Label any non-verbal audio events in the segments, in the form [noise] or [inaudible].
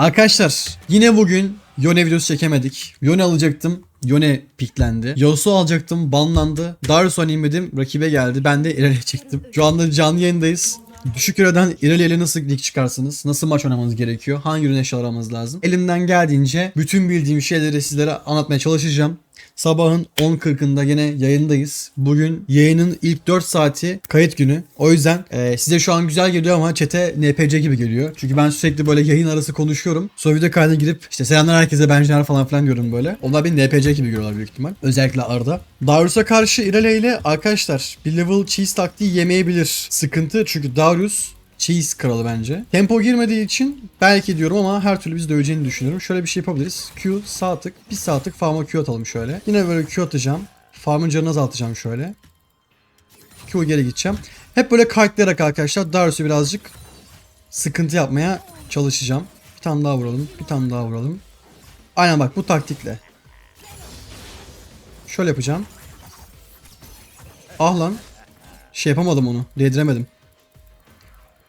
Arkadaşlar yine bugün Yone videosu çekemedik. Yone alacaktım. Yone piklendi. Yasuo alacaktım. Banlandı. Darius oynayayım dedim. Rakibe geldi. Ben de İrelia'ya çektim. Şu anda canlı yayındayız. Düşük eurodan ile nasıl lig çıkarsınız? Nasıl maç oynamanız gerekiyor? Hangi ürün eşya aramanız lazım? Elimden geldiğince bütün bildiğim şeyleri sizlere anlatmaya çalışacağım. Sabahın 10.40'ında yine yayındayız. Bugün yayının ilk 4 saati kayıt günü. O yüzden e, size şu an güzel geliyor ama çete NPC gibi geliyor. Çünkü ben sürekli böyle yayın arası konuşuyorum. Sonra video kaydına girip işte selamlar herkese ben Caner falan filan diyorum böyle. Onlar beni NPC gibi görüyorlar büyük ihtimal. Özellikle Arda. Darius'a karşı Irelia ile arkadaşlar bir level cheese taktiği yemeyebilir. Sıkıntı çünkü Darius Cheese kralı bence. Tempo girmediği için belki diyorum ama her türlü biz döveceğini düşünüyorum. Şöyle bir şey yapabiliriz. Q sağ tık. Bir sağ tık farm'a Q atalım şöyle. Yine böyle Q atacağım. Farm'ın canını azaltacağım şöyle. Q geri gideceğim. Hep böyle kayıtlayarak arkadaşlar Darius'u birazcık sıkıntı yapmaya çalışacağım. Bir tane daha vuralım. Bir tane daha vuralım. Aynen bak bu taktikle. Şöyle yapacağım. Ah lan. Şey yapamadım onu. Değdiremedim.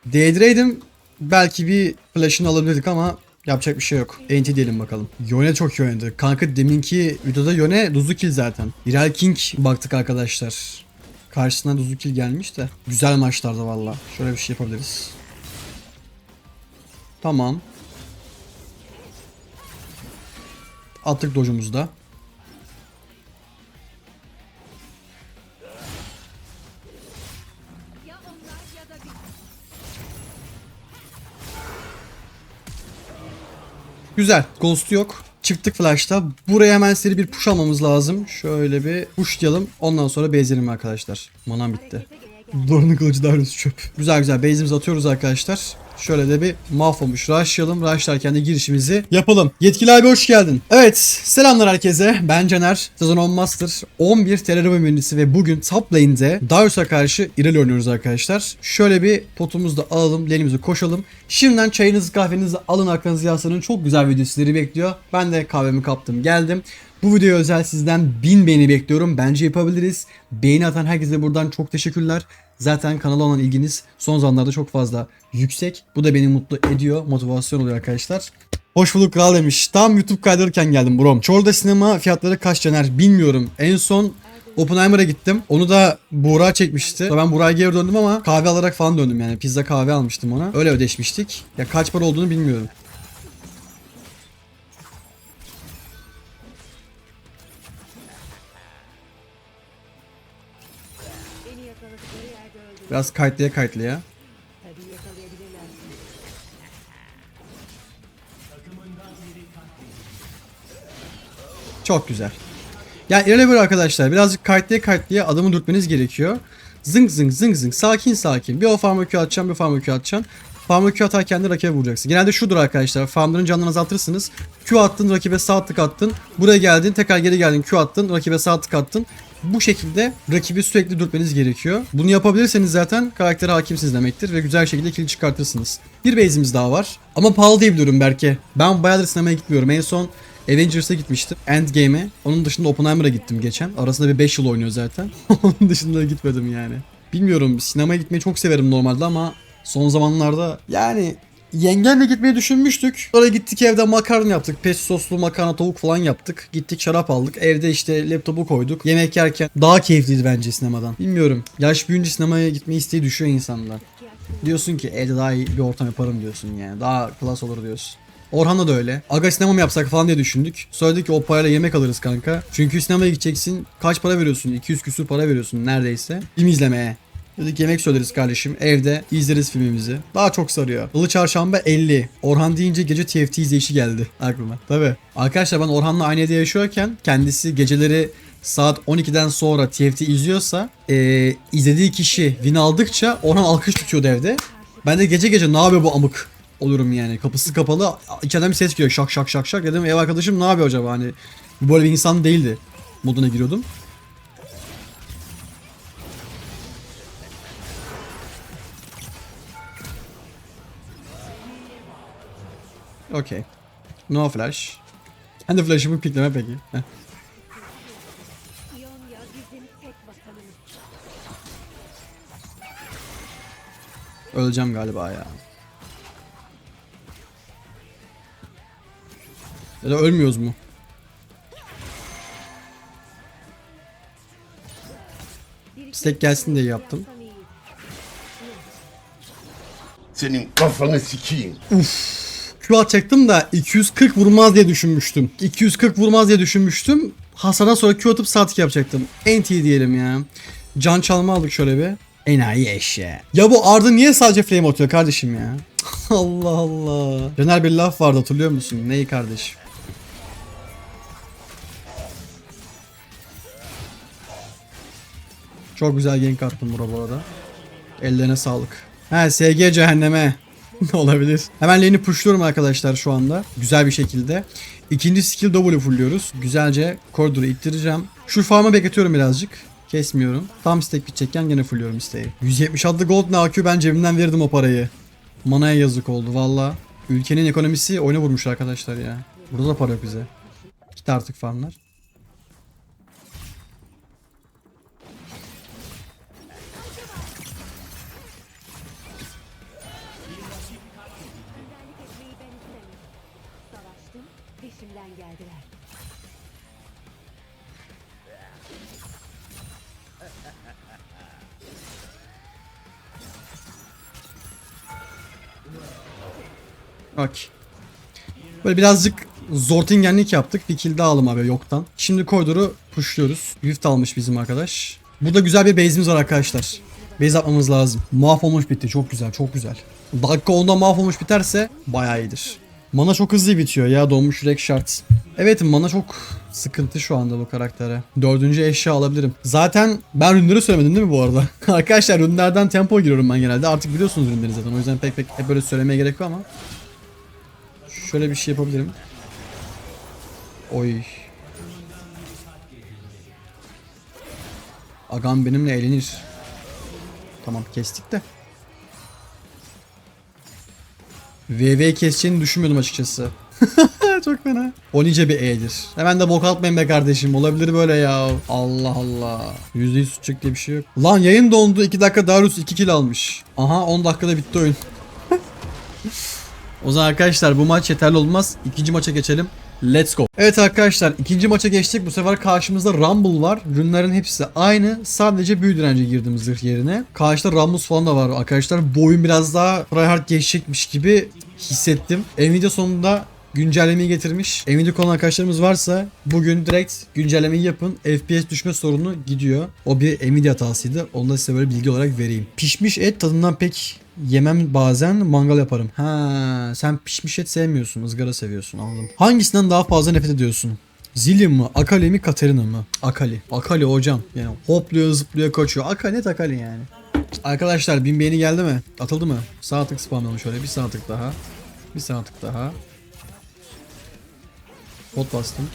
Değdireydim belki bir flash'ını alabilirdik ama yapacak bir şey yok. Enti diyelim bakalım. Yone çok iyi oynadı. Kanka deminki videoda Yone duzu kill zaten. Viral King baktık arkadaşlar. Karşısına duzu kill gelmiş de. Güzel maçlarda valla. Şöyle bir şey yapabiliriz. Tamam. Attık dojumuzda. Güzel. Ghost yok. Çıktık flash'ta. Buraya hemen seri bir push almamız lazım. Şöyle bir pushlayalım. Ondan sonra base'lerim arkadaşlar. Manam bitti. Dorunun kılıcı Darius çöp. Güzel güzel base'imizi atıyoruz arkadaşlar. Şöyle de bir mahvolmuş rushlayalım. Rushlarken de girişimizi yapalım. Yetkili abi hoş geldin. Evet selamlar herkese. Ben Caner. Sezon 10 Master 11 TRR mühendisi ve bugün top lane'de Darius'a karşı Irelia oynuyoruz arkadaşlar. Şöyle bir potumuzu da alalım. Lane'imizi koşalım. Şimdiden çayınızı kahvenizi alın arkanızı yaslanın. Çok güzel video sizleri bekliyor. Ben de kahvemi kaptım geldim. Bu videoya özel sizden 1000 beğeni bekliyorum. Bence yapabiliriz. Beğeni atan herkese buradan çok teşekkürler. Zaten kanala olan ilginiz son zamanlarda çok fazla yüksek. Bu da beni mutlu ediyor. Motivasyon oluyor arkadaşlar. Hoş bulduk kral demiş. Tam YouTube kaydırırken geldim brom. Çorda sinema fiyatları kaç Caner bilmiyorum. En son Oppenheimer'a gittim. Onu da Buğra çekmişti. Ben Buğra'ya geri döndüm ama kahve alarak falan döndüm yani. Pizza kahve almıştım ona. Öyle ödeşmiştik. Ya kaç para olduğunu bilmiyorum. Biraz kayıtlaya kayıtlaya. Çok güzel. Yani ilerle böyle arkadaşlar birazcık kayıtlaya kayıtlaya adamı dürtmeniz gerekiyor. Zınk zınk zınk zınk sakin sakin. Bir o farma Q atacağım bir farma Q atacağım. Farma Q atarken de rakibe vuracaksın. Genelde şudur arkadaşlar. Farmların canını azaltırsınız. Q attın rakibe sağ tık attın. Buraya geldin tekrar geri geldin Q attın rakibe sağ tık attın. Bu şekilde rakibi sürekli dürtmeniz gerekiyor. Bunu yapabilirseniz zaten karaktere hakimsiniz demektir ve güzel şekilde kill çıkartırsınız. Bir base'imiz daha var. Ama pahalı diyebiliyorum Berke. Ben bayağıdır sinemaya gitmiyorum. En son Avengers'a gitmiştim. Endgame'e. Onun dışında Oppenheimer'a gittim geçen. Arasında bir 5 yıl oynuyor zaten. [laughs] Onun dışında gitmedim yani. Bilmiyorum sinemaya gitmeyi çok severim normalde ama son zamanlarda yani yengemle gitmeyi düşünmüştük. Sonra gittik evde makarna yaptık. Pesto soslu makarna tavuk falan yaptık. Gittik şarap aldık. Evde işte laptopu koyduk. Yemek yerken daha keyifliydi bence sinemadan. Bilmiyorum. Yaş büyüyünce sinemaya gitme isteği düşüyor insanda. Diyorsun ki evde daha iyi bir ortam yaparım diyorsun yani. Daha klas olur diyorsun. Orhan'la da öyle. Aga sinema mı yapsak falan diye düşündük. Söyledik ki o parayla yemek alırız kanka. Çünkü sinemaya gideceksin. Kaç para veriyorsun? 200 küsür para veriyorsun neredeyse. Film izlemeye. Dedik yemek söyleriz kardeşim. Evde izleriz filmimizi. Daha çok sarıyor. Ilı Çarşamba 50. Orhan deyince gece TFT izleyişi geldi [laughs] aklıma. Tabi. Arkadaşlar ben Orhan'la aynı evde yaşıyorken kendisi geceleri saat 12'den sonra TFT izliyorsa eee, izlediği kişi win aldıkça Orhan alkış tutuyordu evde. Ben de gece gece ne yapıyor bu amık olurum yani. Kapısı kapalı. İçeriden bir ses geliyor. Şak şak şak şak. Dedim ev arkadaşım ne yapıyor acaba hani. Bu böyle bir insan değildi. Moduna giriyordum. Okey. No flash. Ben de flash'ımı pikleme peki. Heh. Öleceğim galiba ya. Ya da ölmüyoruz mu? Stack gelsin diye yaptım. Senin kafanı sikeyim. Q atacaktım da 240 vurmaz diye düşünmüştüm. 240 vurmaz diye düşünmüştüm. Hasardan sonra Q atıp saatlik yapacaktım. NT diyelim ya. Can çalma aldık şöyle bir. Enayi eşeği. Ya bu Arda niye sadece flame atıyor kardeşim ya? [laughs] Allah Allah. Caner bir laf vardı hatırlıyor musun? Neyi kardeşim? Çok güzel gank attın bura bu arada. Ellerine sağlık. Ha SG cehenneme. [laughs] Olabilir. Hemen lane'i pushluyorum arkadaşlar şu anda. Güzel bir şekilde. İkinci skill W fullliyoruz. Güzelce koridoru ittireceğim. Şu farmı bekletiyorum birazcık. Kesmiyorum. Tam stack bitecekken gene fullliyorum isteği. 176 gold ne AQ ben cebimden verdim o parayı. Manaya yazık oldu valla. Ülkenin ekonomisi oyuna vurmuş arkadaşlar ya. Burada da para yok bize. Git artık farmlar. Bak. Böyle birazcık zortingenlik yaptık. Bir kill daha alım abi yoktan. Şimdi koridoru pushluyoruz. Rift almış bizim arkadaş. Burada güzel bir base'imiz var arkadaşlar. Base atmamız lazım. Mahvolmuş bitti. Çok güzel, çok güzel. Dakika 10'da mahvolmuş biterse bayağı iyidir. Mana çok hızlı bitiyor ya donmuş yürek şart. Evet mana çok sıkıntı şu anda bu karaktere. Dördüncü eşya alabilirim. Zaten ben ürünleri söylemedim değil mi bu arada? [laughs] Arkadaşlar ürünlerden tempo giriyorum ben genelde. Artık biliyorsunuz ürünleri zaten. O yüzden pek pek hep böyle söylemeye gerek yok ama. Şöyle bir şey yapabilirim. Oy. Agam benimle eğlenir. Tamam kestik de. VV keseceğini düşünmüyordum açıkçası. [laughs] Çok fena. O nice bir E'dir. Hemen de bok atmayın be kardeşim. Olabilir böyle ya. Allah Allah. %100 tutacak diye bir şey yok. Lan yayın dondu. 2 dakika Darius 2 kill almış. Aha 10 dakikada bitti oyun. [laughs] O zaman arkadaşlar bu maç yeterli olmaz. İkinci maça geçelim. Let's go. Evet arkadaşlar ikinci maça geçtik. Bu sefer karşımızda Rumble var. Rünlerin hepsi aynı. Sadece büyü direnci girdim zırh yerine. Karşıda Rammus falan da var arkadaşlar. Bu oyun biraz daha tryhard geçecekmiş gibi hissettim. Nvidia sonunda güncellemeyi getirmiş. Nvidia kullanan arkadaşlarımız varsa bugün direkt güncellemeyi yapın. FPS düşme sorunu gidiyor. O bir Nvidia hatasıydı. Onu da size böyle bilgi olarak vereyim. Pişmiş et tadından pek yemem bazen mangal yaparım. Ha, sen pişmiş et sevmiyorsun, ızgara seviyorsun anladım. Hangisinden daha fazla nefret ediyorsun? Zillion mı? Akali mi? Katarina mı? Akali. Akali hocam. Yani hopluyor zıplıyor kaçıyor. Akali net Akali yani. Arkadaşlar bin beğeni geldi mi? Atıldı mı? Sağ tık spamlayalım şöyle. Bir sağ tık daha. Bir sağ tık daha. Bot bastım.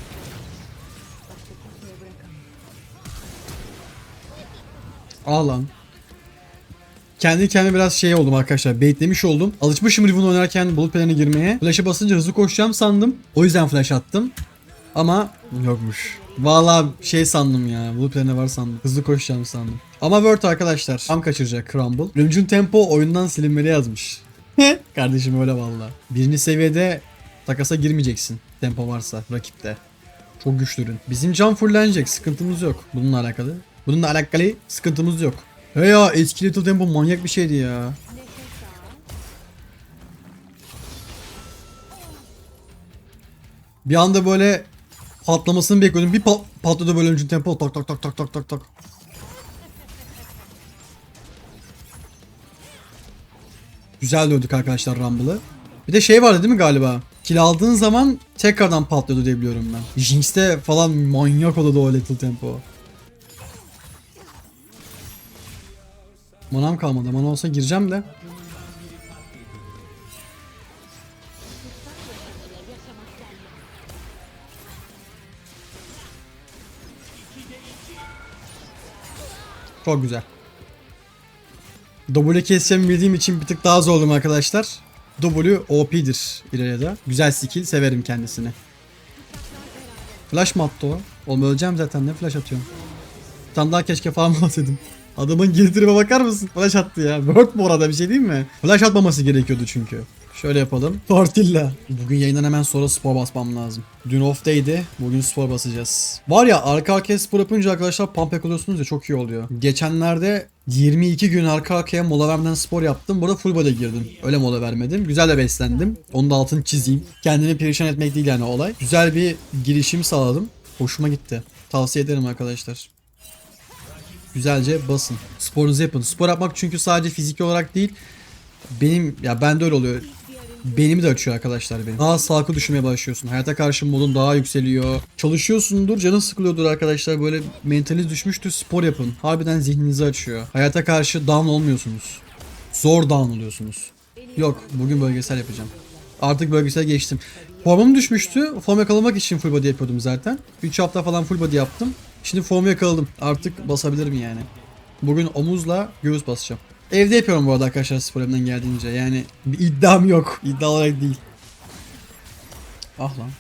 Al lan. Kendi kendime biraz şey oldum arkadaşlar. Baitlemiş oldum. Alışmışım Riven oynarken bulut planına girmeye. Flash'a basınca hızlı koşacağım sandım. O yüzden flash attım. Ama yokmuş. Vallahi şey sandım ya. Bulut planı var sandım. Hızlı koşacağım sandım. Ama Word arkadaşlar. Tam kaçıracak Crumble. Rümcün tempo oyundan silinmeli yazmış. Kardeşim öyle valla. Birinci seviyede takasa girmeyeceksin. Tempo varsa rakipte. Çok güçlü ürün. Bizim can fullenecek. Sıkıntımız yok. Bununla alakalı. Bununla alakalı sıkıntımız yok. He ya eski Little Tempo manyak bir şeydi ya. Bir anda böyle patlamasını bekliyordum. Bir pa- patladı böyle öncü tempo. Tak tak tak tak tak tak tak. Güzel döndük arkadaşlar Rumble'ı. Bir de şey vardı değil mi galiba? Kill aldığın zaman tekrardan patlıyordu diye biliyorum ben. Jinx'te falan manyak oluyordu o Little Tempo. Manam kalmadı. Mana olsa gireceğim de. Çok güzel. W keseceğimi bildiğim için bir tık daha zorladım arkadaşlar. W OP'dir İrelia'da. Güzel skill severim kendisini. Flash mı attı o? Oğlum öleceğim zaten ne flash atıyorum. Bir tane daha keşke falan [laughs] ataydım. Adamın girdirime bakar mısın? Flash attı ya. Word bu arada bir şey değil mi? Flash atmaması gerekiyordu çünkü. Şöyle yapalım. Tortilla. Bugün yayından hemen sonra spor basmam lazım. Dün off day'di. Bugün spor basacağız. Var ya arka arkaya spor yapınca arkadaşlar pump yakalıyorsunuz ya çok iyi oluyor. Geçenlerde 22 gün arka arkaya mola vermeden spor yaptım. Burada full body girdim. Öyle mola vermedim. Güzel de beslendim. Onu da altını çizeyim. Kendini perişan etmek değil yani olay. Güzel bir girişim sağladım. Hoşuma gitti. Tavsiye ederim arkadaşlar. Güzelce basın. Sporunuzu yapın. Spor yapmak çünkü sadece fiziki olarak değil. Benim ya bende öyle oluyor. Benimi de açıyor arkadaşlar benim. Daha sağlıklı düşünmeye başlıyorsun. Hayata karşı modun daha yükseliyor. Çalışıyorsundur, canın sıkılıyordur arkadaşlar. Böyle mentaliniz düşmüştür. Spor yapın. Harbiden zihninizi açıyor. Hayata karşı down olmuyorsunuz. Zor down oluyorsunuz. Yok, bugün bölgesel yapacağım. Artık bölgesel geçtim. Formum düşmüştü. Form yakalamak için full body yapıyordum zaten. 3 hafta falan full body yaptım. Şimdi formu yakaladım. Artık basabilirim yani. Bugün omuzla göğüs basacağım. Evde yapıyorum bu arada arkadaşlar spor geldiğince. Yani bir iddiam yok. İddia olarak değil. Ah lan.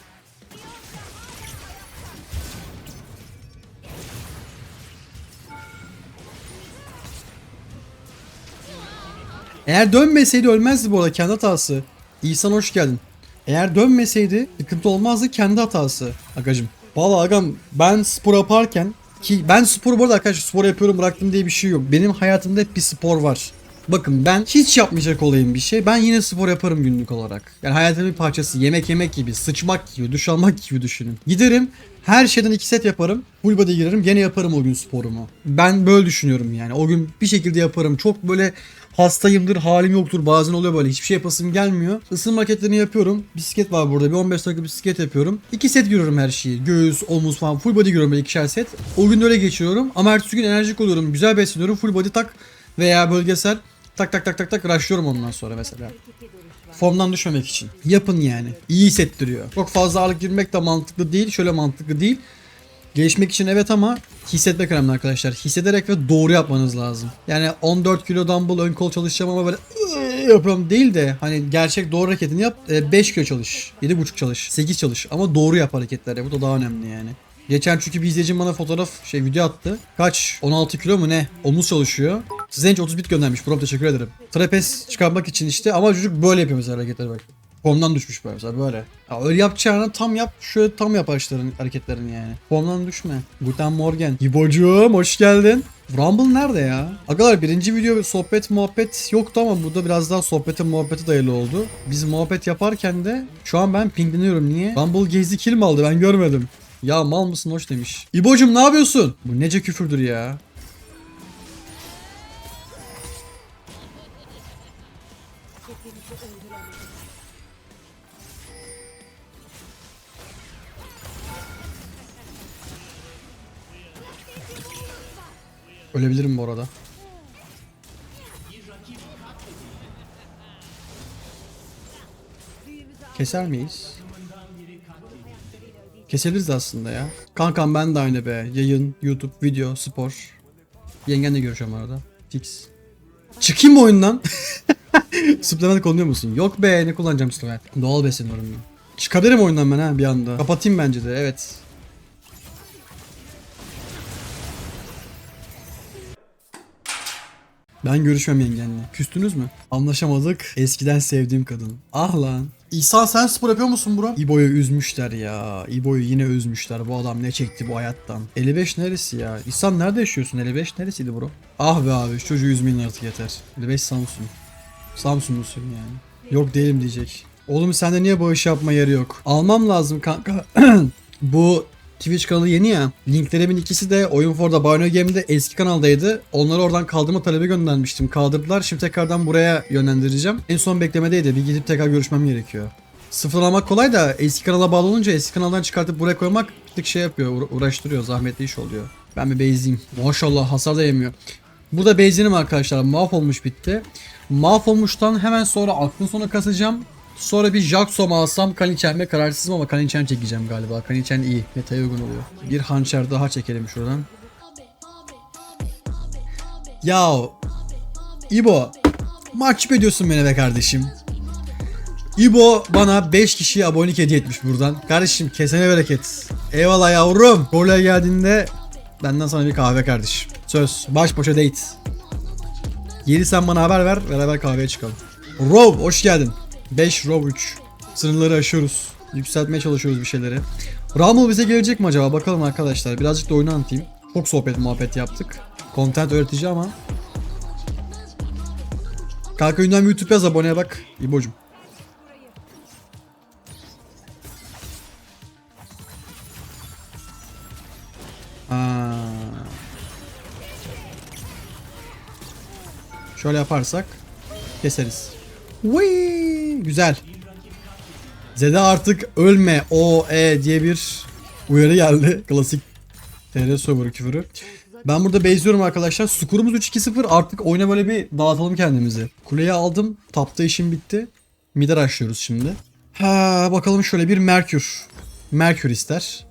Eğer dönmeseydi ölmezdi bu arada kendi hatası. İhsan hoş geldin. Eğer dönmeseydi sıkıntı olmazdı kendi hatası. Agacım. Valla agam ben spor yaparken ki ben spor bu arada arkadaşlar spor yapıyorum bıraktım diye bir şey yok. Benim hayatımda hep bir spor var. Bakın ben hiç yapmayacak olayım bir şey. Ben yine spor yaparım günlük olarak. Yani hayatımın bir parçası. Yemek yemek gibi, sıçmak gibi, duş almak gibi düşünün. Giderim her şeyden iki set yaparım. Full body girerim gene yaparım o gün sporumu. Ben böyle düşünüyorum yani. O gün bir şekilde yaparım. Çok böyle hastayımdır, halim yoktur. Bazen oluyor böyle hiçbir şey yapasım gelmiyor. Isınma hareketlerini yapıyorum. Bisiklet var burada. Bir 15 dakika bisiklet yapıyorum. İki set giriyorum her şeyi. Göğüs, omuz falan full body giriyorum böyle ikişer set. O gün öyle geçiyorum. Ama ertesi gün enerjik oluyorum. Güzel besleniyorum. Full body tak veya bölgesel tak tak tak tak tak rushlıyorum ondan sonra mesela. Formdan düşmemek için. Yapın yani. İyi hissettiriyor. Çok fazla ağırlık girmek de mantıklı değil. Şöyle mantıklı değil. Gelişmek için evet ama hissetmek önemli arkadaşlar. Hissederek ve doğru yapmanız lazım. Yani 14 kilo dumbbell ön kol çalışacağım ama böyle yapıyorum değil de hani gerçek doğru hareketini yap. E, 5 kilo çalış. 7,5 çalış. 8 çalış. Ama doğru yap hareketleri. Bu da daha önemli yani. Geçen çünkü bir izleyicim bana fotoğraf şey video attı. Kaç? 16 kilo mu ne? Omuz çalışıyor. Hiç 30 bit göndermiş. Bro teşekkür ederim. Trapez çıkarmak için işte ama çocuk böyle yapıyor mesela hareketleri bak. Formdan düşmüş böyle mesela böyle. Ya öyle yapacağına tam yap. Şöyle tam yap hareketlerin, hareketlerini yani. Formdan düşme. Guten Morgen. İbocuğum hoş geldin. Rumble nerede ya? Agalar birinci video sohbet muhabbet yoktu ama burada biraz daha sohbete muhabbete dayalı oldu. Biz muhabbet yaparken de şu an ben pingleniyorum. Niye? Rumble gezi kill mi aldı ben görmedim. Ya mal mısın hoş demiş. İbocum ne yapıyorsun? Bu nece küfürdür ya. Ölebilirim bu arada. Keser miyiz? Kesebiliriz aslında ya. Kankam ben de aynı be. Yayın, YouTube, video, spor. Yengenle görüşüyorum arada. Fix. Çıkayım mı oyundan? [laughs] Supplement kullanıyor musun? Yok be ne kullanacağım supplement. Doğal besleniyorum ben. Çıkabilirim oyundan ben ha bir anda. Kapatayım bence de evet. Ben görüşmem yengenle. Küstünüz mü? Anlaşamadık. Eskiden sevdiğim kadın. Ah lan. İhsan sen spor yapıyor musun bro? İbo'yu üzmüşler ya. İbo'yu yine üzmüşler. Bu adam ne çekti bu hayattan? 55 neresi ya? İhsan nerede yaşıyorsun? 55 neresiydi bro? Ah be abi şu çocuğu üzmeyin artık yeter. 55 Samsun. Samsunlusun yani. Yok değilim diyecek. Oğlum sende niye bağış yapma yeri yok? Almam lazım kanka. [clears throat] bu Twitch kanalı yeni ya. Linklerimin ikisi de Oyun For'da Bino Game'de eski kanaldaydı. Onları oradan kaldırma talebi göndermiştim. Kaldırdılar. Şimdi tekrardan buraya yönlendireceğim. En son beklemedeydi. Bir gidip tekrar görüşmem gerekiyor. Sıfırlamak kolay da eski kanala bağlı olunca eski kanaldan çıkartıp buraya koymak tık şey yapıyor. uğra- uğraştırıyor. Zahmetli iş oluyor. Ben bir base'liyim. Maşallah hasar da yemiyor. Burada base'im arkadaşlar. Mahvolmuş bitti. Mahvolmuştan hemen sonra aklın sonu kasacağım. Sonra bir mu alsam Kaniçen'e kararsızım ama Kaniçen çekeceğim galiba. Kaniçen iyi. Meta'ya uygun oluyor. Bir hançer daha çekelim şuradan. Ya İbo maç ediyorsun beni be kardeşim. İbo bana 5 kişiye abonelik hediye etmiş buradan. Kardeşim kesene bereket. Eyvallah yavrum. Oraya geldiğinde benden sana bir kahve kardeşim. Söz. Baş başa date. Yeri sen bana haber ver. Beraber kahveye çıkalım. Rov hoş geldin. 5 Rov 3. Sınırları aşıyoruz. Yükseltmeye çalışıyoruz bir şeyleri. Rumble bize gelecek mi acaba? Bakalım arkadaşlar. Birazcık da oyunu anlatayım. Çok sohbet muhabbet yaptık. Content öğretici ama. Kanka ünlem YouTube yaz aboneye bak. İbo'cum. Şöyle yaparsak keseriz. Whee! Güzel. Zede artık ölme o e diye bir uyarı geldi. [laughs] Klasik TR server küfürü. Ben burada base'liyorum arkadaşlar. Skorumuz 3-2-0. Artık oyuna böyle bir dağıtalım kendimizi. Kuleyi aldım. Tapta işim bitti. Mid'e rushlıyoruz şimdi. Ha bakalım şöyle bir Merkür. Merkür ister.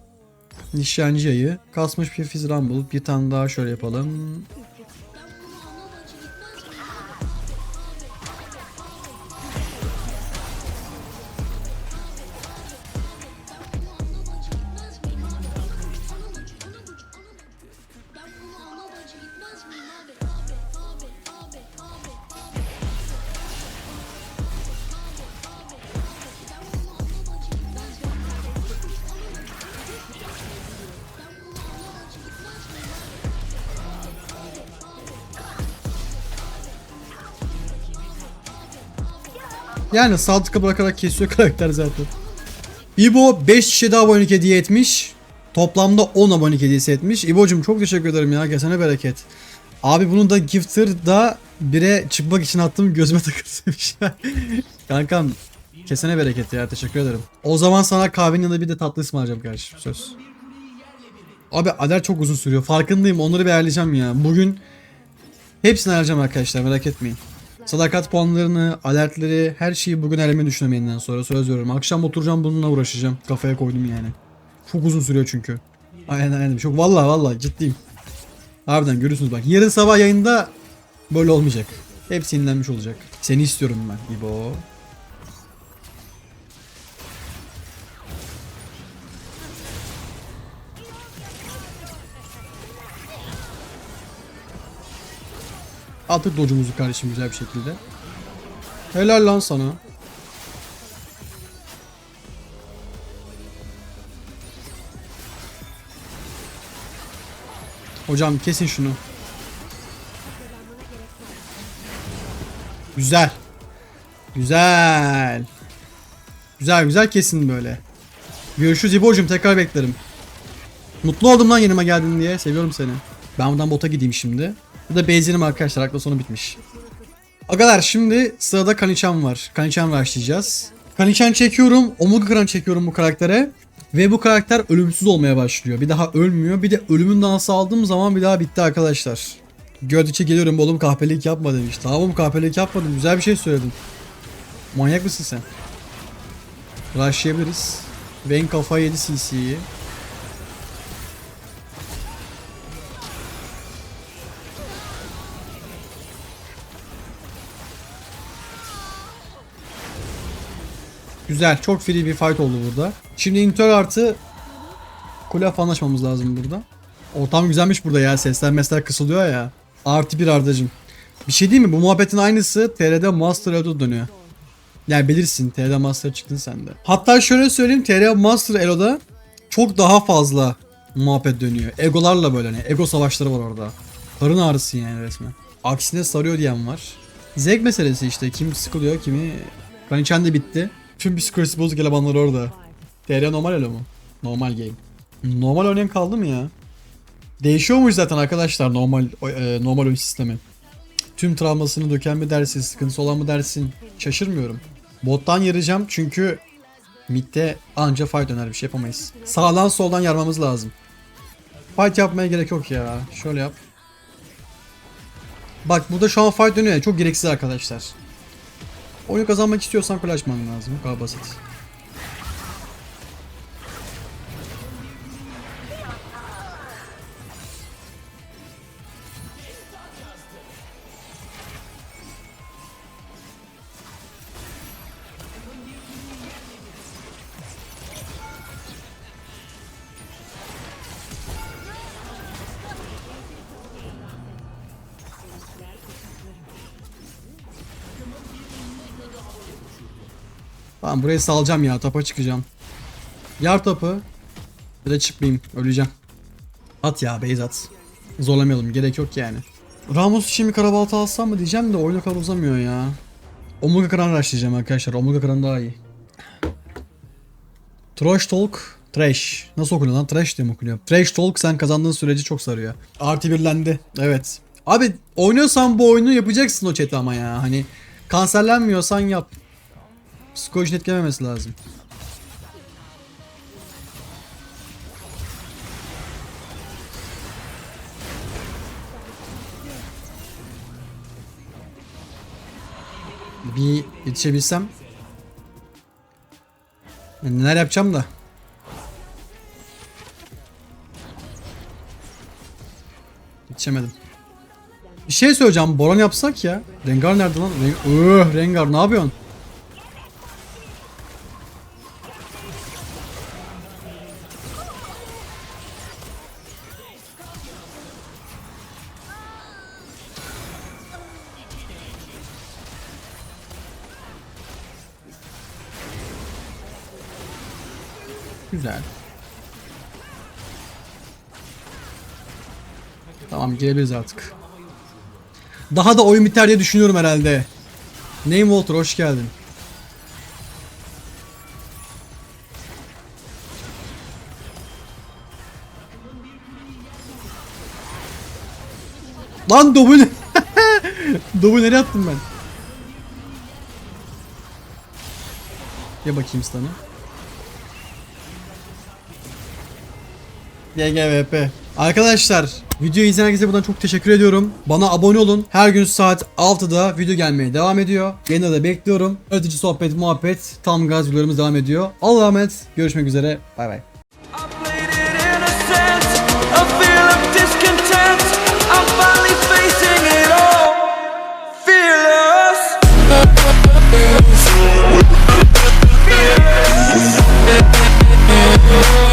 Nişancı yayı. Kasmış bir Fizz Rumble. Bir tane daha şöyle yapalım. Yani sağ tıka bırakarak kesiyor [laughs] karakter zaten. İbo 5 kişi daha abonelik hediye etmiş. Toplamda 10 abonelik hediyesi etmiş. İbo'cum çok teşekkür ederim ya. Kesene bereket. Abi bunu da Gifter'da bire çıkmak için attım gözüme [laughs] takılmış. Kankam kesene bereket ya teşekkür ederim. O zaman sana kahvenin yanında bir de tatlı ısmarlayacağım kardeşim söz. Abi ader çok uzun sürüyor. Farkındayım onları bir ayarlayacağım ya. Bugün hepsini ayarlayacağım arkadaşlar merak etmeyin. Sadakat puanlarını, alertleri, her şeyi bugün eleme düşünüyorum yeniden sonra söz veriyorum. Akşam oturacağım bununla uğraşacağım. Kafaya koydum yani. Çok uzun sürüyor çünkü. Aynen aynen. Çok vallahi vallahi ciddiyim. Harbiden görürsünüz bak. Yarın sabah yayında böyle olmayacak. Hepsi yenilenmiş olacak. Seni istiyorum ben İbo. Attık dodge'umuzu kardeşim güzel bir şekilde. Helal lan sana. Hocam kesin şunu. Güzel. Güzel. Güzel güzel kesin böyle. Görüşürüz İbo'cum tekrar beklerim. Mutlu oldum lan yanıma geldin diye. Seviyorum seni. Ben buradan bota gideyim şimdi. Bu da benzinim arkadaşlar. Akla sonu bitmiş. Agalar şimdi sırada Kanichan var. Kanichan başlayacağız. Kanichan çekiyorum. Omega çekiyorum bu karaktere. Ve bu karakter ölümsüz olmaya başlıyor. Bir daha ölmüyor. Bir de ölümün dansı aldığım zaman bir daha bitti arkadaşlar. Gördükçe geliyorum oğlum kahpelik yapma demiş. Tamam kahpelik yapmadım. Güzel bir şey söyledin. Manyak mısın sen? Rushlayabiliriz. Vayne kafayı yedi CC'yi. Güzel. Çok free bir fight oldu burada. Şimdi Inter artı kule falan açmamız lazım burada. Ortam güzelmiş burada ya. Sesler mesler kısılıyor ya. Artı bir ardacım. Bir şey değil mi? Bu muhabbetin aynısı TR'de Master Elo'da dönüyor. Yani bilirsin TR'de Master çıktın sen de. Hatta şöyle söyleyeyim TR Master Elo'da çok daha fazla muhabbet dönüyor. Egolarla böyle hani ego savaşları var orada. Karın ağrısı yani resmen. Aksine sarıyor diyen var. Zevk meselesi işte. Kim sıkılıyor kimi... Kanichan de bitti. Tüm psikolojisi bozuk elemanlar orada. TR normal elo mu? Normal game. Normal oynayan kaldı mı ya? Değişiyormuş zaten arkadaşlar normal e, normal oyun sistemi. Tüm travmasını döken mi dersin, sıkıntısı olan mı dersin? Şaşırmıyorum. Bottan yarayacağım çünkü midde anca fight döner bir şey yapamayız. Sağdan soldan yarmamız lazım. Fight yapmaya gerek yok ya. Şöyle yap. Bak burada şu an fight dönüyor çok gereksiz arkadaşlar. Oyunu kazanmak istiyorsan açman lazım. Bu kadar basit. Tamam burayı salacağım ya. Tapa çıkacağım. Yar tapı. Bir de çıkmayayım. Öleceğim. At ya base at. Zorlamayalım. Gerek yok yani. Ramos için bir karabalta alsam mı diyeceğim de oyuna kadar uzamıyor ya. Omega Kran başlayacağım arkadaşlar. Omega Kran daha iyi. Trash Talk Trash. Nasıl okunuyor lan? Trash diye mi okunuyor? Trash Talk sen kazandığın süreci çok sarıyor. Artı birlendi. Evet. Abi oynuyorsan bu oyunu yapacaksın o chat'i ama ya. Hani kanserlenmiyorsan yap. Psikolojin etkilememesi lazım. Bir yetişebilsem. Ben neler yapacağım da. Yetişemedim. Bir şey söyleyeceğim. Boran yapsak ya. Rengar nerede lan? Ren Öh, Rengar ne yapıyorsun? Güzel. Tamam girebiliriz artık. Daha da oyun biter diye düşünüyorum herhalde. Name Walter hoş geldin. Lan W. [laughs] W nereye attım ben? Ya bakayım stun'ı. YGVP. Arkadaşlar videoyu izleyen herkese buradan çok teşekkür ediyorum. Bana abone olun. Her gün saat 6'da video gelmeye devam ediyor. Yayında da bekliyorum. Öğretici sohbet, muhabbet, tam gaz videolarımız devam ediyor. Allah'a emanet. Görüşmek üzere. Bay bay. Yeah.